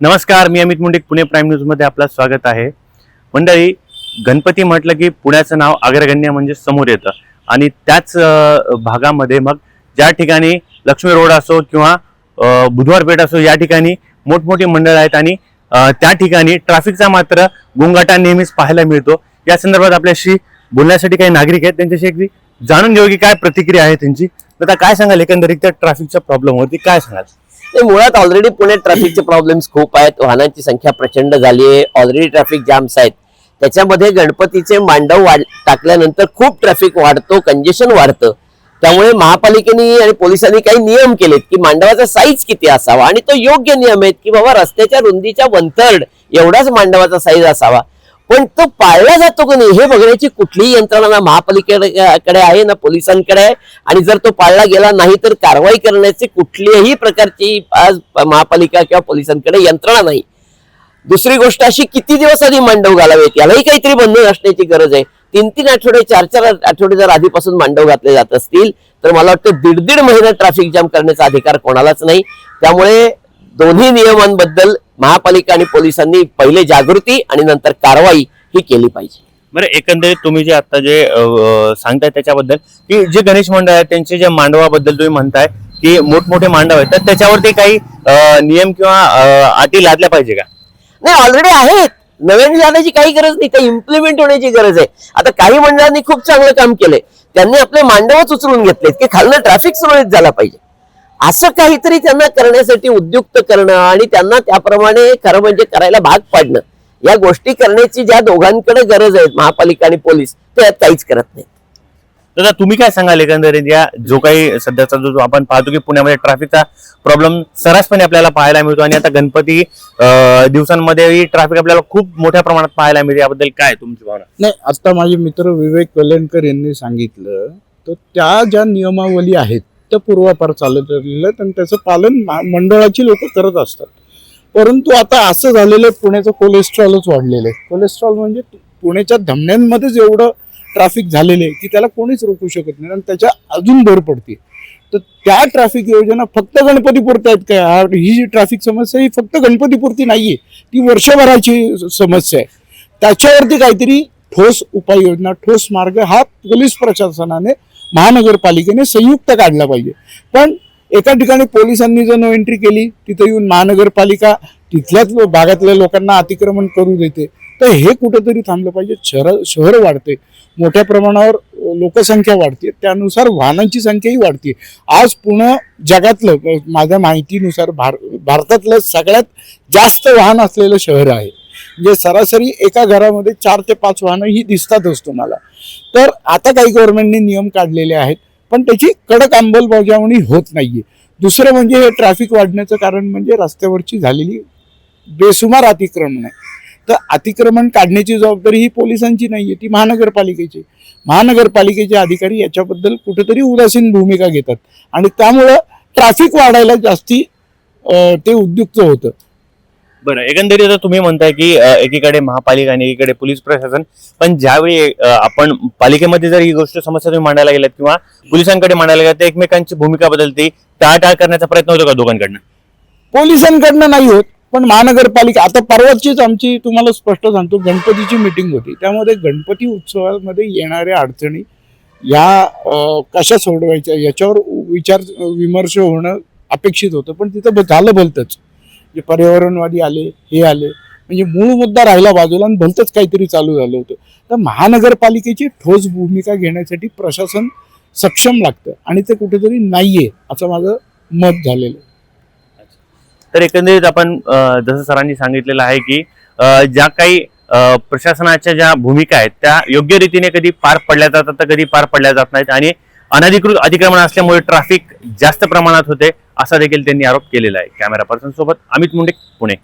नमस्कार मी अमित मुंडे पुणे प्राईम न्यूजमध्ये आपलं स्वागत आहे. मंडळी गणपती म्हटलं की पुण्याचं नाव अग्रगण्य म्हणजे समोर येतं. आणि त्याच भागामध्ये मग ज्या ठिकाणी लक्ष्मी रोड असो किंवा बुधवार पेठ असो या ठिकाणी मोठमोठी मंडळ आहेत आणि त्या ठिकाणी ट्रॅफिकचा मात्र गुंगाटा नेहमीच पाहायला मिळतो. या संदर्भात आपल्याशी बोलण्यासाठी काही नागरिक आहेत. त्यांच्याशी एकदी जाणून घेऊ की काय प्रतिक्रिया आहे त्यांची. तर आता काय सांगाल एकंदरीत त्या ट्रॅफिकच्या प्रॉब्लेमवरती काय सांगाल? ते मुळात ऑलरेडी पुण्यात ट्रॅफिकचे प्रॉब्लेम्स खूप आहेत. वाहनांची संख्या प्रचंड झाली आहे. ऑलरेडी ट्रॅफिक जाम्स आहेत. त्याच्यामध्ये गणपतीचे मांडव वाढ टाकल्यानंतर खूप ट्रॅफिक वाढतो कंजेशन वाढतं. त्यामुळे महापालिकेने आणि पोलिसांनी काही नियम केलेत की मांडवाचा साईज किती असावा? आणि तो योग्य नियम आहेत की बाबा रस्त्याच्या रुंदीच्या वन थर्ड एवढाच मांडवाचा साईज असावा. पण तो पाळला जातो की नाही हे बघण्याची कुठलीही यंत्रणा ना महापालिकेकडे आहे ना पोलिसांकडे आहे. आणि जर तो पाळला गेला नाही तर कारवाई करण्याची कुठलीही प्रकारची आज महापालिका किंवा पोलिसांकडे यंत्रणा नाही. दुसरी गोष्ट अशी किती दिवस आधी मांडव घालावेत? यालाही काहीतरी बंधन असण्याची गरज आहे. तीन तीन आठवडे चार चार आठवडे जर आधीपासून मांडव घातले जात असतील तर मला वाटतं दीड दीड महिना ट्रॅफिक जाम करण्याचा अधिकार कोणालाच नाही. त्यामुळे दोन्ही नियमांबद्दल महापालिका आणि पोलिसांनी पहिले जागृती आणि नंतर कारवाई ही केली पाहिजे. बरं एकंदरीत तुम्ही जे आता जे सांगताय त्याच्याबद्दल की जे गणेश मंडळ आहेत त्यांचे जे मांडवाबद्दल तुम्ही म्हणताय की मोठमोठे मांडव आहेत तर त्याच्यावरती काही नियम किंवा अटी लादल्या पाहिजे का? नाही ऑलरेडी आहेत. नवीन जाण्याची काही गरज नाही काही इम्प्लिमेंट होण्याची गरज आहे. आता काही मंडळांनी खूप चांगलं काम केलंय. त्यांनी आपले मांडवच उचलून घेतलेत की खालनं ट्रॅफिक सुरळीत झाला पाहिजे. असं काहीतरी त्यांना करण्यासाठी उद्युक्त करणं आणि त्यांना त्याप्रमाणे खरं म्हणजे करायला भाग पाडणं. या गोष्टी करण्याची ज्या दोघांकडे गरज आहे महापालिका आणि पोलीस ते काहीच करत नाही दादा तुम्ही काय सांगाल एकंदरीत? या जो काही सध्याचा जो आपण पाहतो की पुण्यामध्ये ट्रॅफिकचा प्रॉब्लेम सर्रासपणे आपल्याला पाहायला मिळतो आणि आता गणपती दिवसांमध्येही ट्रॅफिक आपल्याला खूप मोठ्या प्रमाणात पाहायला मिळते. याबद्दल काय तुमची भावना? नाही आता माझे मित्र विवेक वेलणकर यांनी सांगितलं तर त्या ज्या नियमावली आहेत त्या पूर्वापार चालत आलेलं आहेत आणि त्याचं पालन मंडळाची लोक करत असतात. परंतु आता असं झालेलं आहे पुण्याचं कोलेस्ट्रॉलच वाढलेलं आहे. कोलेस्ट्रॉल म्हणजे पुण्याच्या धमन्यांमध्येच एवढं ट्रॅफिक झालेलं आहे की त्याला कोणीच रोखू शकत नाही आणि त्याच्या अजून भर पडते. तर त्या ट्रॅफिक योजना फक्त गणपतीपुरत्या आहेत काय ही जी ट्रॅफिक समस्या ही फक्त गणपतीपुरती नाहीये. ती वर्षभराची समस्या आहे. त्याच्यावरती काहीतरी ठोस उपाययोजना ठोस मार्ग हा पोलीस प्रशासनाने महानगरपालिकेने संयुक्त काढला पाहिजे. पण एका ठिकाणी पोलिसांनी जर नो एंट्री केली तिथे येऊन महानगरपालिका तिथल्याच भागातल्या लोकांना अतिक्रमण करू देते. तर हे कुठंतरी थांबलं पाहिजे. शहर शहर वाढते. मोठ्या प्रमाणावर लोकसंख्या वाढते. त्यानुसार वाहनांची संख्याही वाढते. आज पुणे जगातलं माझ्या माहितीनुसार भार भारतातलं सगळ्यात जास्त वाहन असलेलं शहर आहे. म्हणजे सरासरी एका घरामध्ये चार ते पाच वाहनं ही दिसतातच तुम्हाला. तर आता काही गव्हर्नमेंटने नियम काढलेले आहेत पण त्याची कडक अंमलबजावणी होत नाहीये. दुसरं म्हणजे हे ट्रॅफिक वाढण्याचं कारण म्हणजे रस्त्यावरची झालेली बेसुमार अतिक्रमण आहे. तर अतिक्रमण काढण्याची जबाबदारी ही पोलिसांची नाहीये ती महानगरपालिकेची. महानगरपालिकेचे अधिकारी याच्याबद्दल कुठेतरी उदासीन भूमिका घेतात. आणि त्यामुळं ट्रॅफिक वाढायला जास्ती ते उद्युक्त होतं. बरं एकंदरीत आता तुम्ही म्हणताय की अ, एकीकडे महापालिका आणि एकीकडे पोलीस प्रशासन. पण ज्यावेळी अ, आपण पालिकेमध्ये जर ही गोष्ट समस्या तुम्ही मांडायला गेल्यात किंवा पोलिसांकडे मांडायला गेल्यात तर एकमेकांची भूमिका बदलते टाळाटाळ करण्याचा प्रयत्न होतो का दोघांकडनं? पोलिसांकडनं नाही होत पण महानगरपालिका आता परवाचीच आमची तुम्हाला स्पष्ट सांगतो गणपतीची मिटिंग होती. त्यामध्ये गणपती उत्सवामध्ये येणाऱ्या अडचणी या अं, कशा सोडवायच्या याच्यावर विचार विमर्श होणं अपेक्षित होतं पण तिथं ब- झालं भलतंच. जे पर्यावरणवादी आले हे आले. म्हणजे मूळ मुद्दा राहिला बाजूला आणि भलतंच काहीतरी चालू झालं होतं. तर महानगरपालिकेची ठोस भूमिका घेण्यासाठी प्रशासन सक्षम लागतं आणि ते कुठेतरी नाहीये असं माझं मत झालेलं. तर एकंदरीत आपण जसं सरांनी सांगितलेलं आहे की ज्या काही प्रशासनाच्या ज्या भूमिका आहेत त्या योग्य रीतीने कधी पार पडल्या जातात तर कधी पार पडल्या जात नाहीत. आणि अनधिकृत अतिक्रमण असल्यामुळे ट्रॅफिक जास्त प्रमाणात होते असा देखील त्यांनी आरोप केलेला आहे. कॅमेरा पर्सन सोबत अमित मुंडे पुणे.